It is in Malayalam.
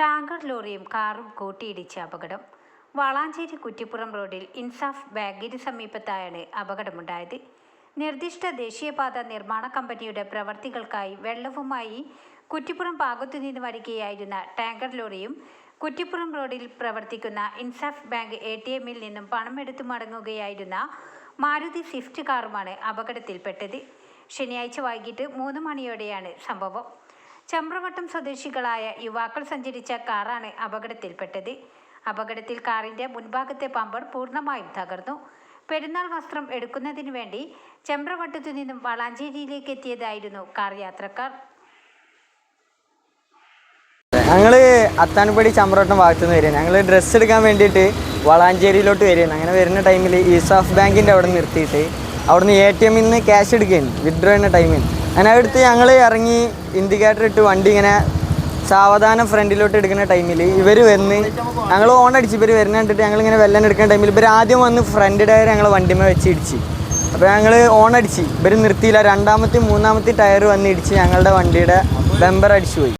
ടാങ്കർ ലോറിയും കാറും കൂട്ടിയിടിച്ച് അപകടം. വളാഞ്ചേരി കുറ്റിപ്പുറം റോഡിൽ ഇൻസാഫ് ബാങ്കിന് സമീപത്തായാണ് അപകടമുണ്ടായത്. നിർദ്ദിഷ്ട ദേശീയപാത നിർമ്മാണ കമ്പനിയുടെ പ്രവർത്തികൾക്കായി വെള്ളവുമായി കുറ്റിപ്പുറം ഭാഗത്തുനിന്ന് വരികയായിരുന്ന ടാങ്കർ ലോറിയും കുറ്റിപ്പുറം റോഡിൽ പ്രവർത്തിക്കുന്ന ഇൻസാഫ് ബാങ്ക് എ ടി എമ്മിൽ നിന്നും പണമെടുത്തു മടങ്ങുകയായിരുന്ന മാരുതി സ്വിഫ്റ്റ് കാറുമാണ് അപകടത്തിൽപ്പെട്ടത്. ശനിയാഴ്ച വൈകിട്ട് മൂന്ന് മണിയോടെയാണ് സംഭവം. ചമ്രവട്ടം സ്വദേശികളായ യുവാക്കൾ സഞ്ചരിച്ച കാറാണ് അപകടത്തിൽപ്പെട്ടത്. അപകടത്തിൽ കാറിന്റെ മുൻഭാഗത്തെ പമ്പർ പൂർണമായും തകർന്നു. പെരുന്നാൾ വസ്ത്രം എടുക്കുന്നതിനു വേണ്ടി ചെമ്പ്രവട്ടത്തു നിന്നും വളാഞ്ചേരിയിലേക്ക് എത്തിയതായിരുന്നു കാർ യാത്രക്കാർ. ഞങ്ങൾ അത്താനപ്പടി ചമ്രവട്ടം ഭാഗത്തു നിന്ന് വരികയാണ്. ഞങ്ങൾ ഡ്രസ്സ് എടുക്കാൻ വേണ്ടിയിട്ട് വളാഞ്ചേരിയിലോട്ട് വരികയാണ്. അങ്ങനെ വരുന്ന ടൈമിൽ ഓഫ് ബാങ്കിന്റെ അവിടെ നിർത്തിയിട്ട് അവിടുന്ന് എ ടി എമ്മിൽ നിന്ന് ക്യാഷ് എടുക്കുകയാണ്. വിഡ്രോ ചെയ്യുന്ന ടൈമിൽ അങ്ങനെ അടുത്ത് ഞങ്ങൾ ഇറങ്ങി ഇൻഡിക്കേറ്റർ ഇട്ട് വണ്ടി ഇങ്ങനെ സാവധാനം ഫ്രണ്ടിലോട്ട് എടുക്കുന്ന ടൈമിൽ ഇവർ വന്ന് ഞങ്ങൾ ഓൺ അടിച്ച് ഇവർ വരുന്ന കണ്ടിട്ട് ഞങ്ങൾ ഇങ്ങനെ വെല്ലം എടുക്കുന്ന ടൈമിൽ ഇവർ ആദ്യം വന്ന് ഫ്രണ്ട് ടയർ ഞങ്ങൾ വണ്ടിമേ വെച്ച് ഇടിച്ച്. അപ്പോൾ ഞങ്ങൾ ഓൺ അടിച്ച്. ഇവർ നിർത്തിയില്ല. രണ്ടാമത്തെ മൂന്നാമത്തെ ടയർ വന്ന് ഇടിച്ച് ഞങ്ങളുടെ വണ്ടിയുടെ ബെമ്പർ അടിച്ചു പോയി.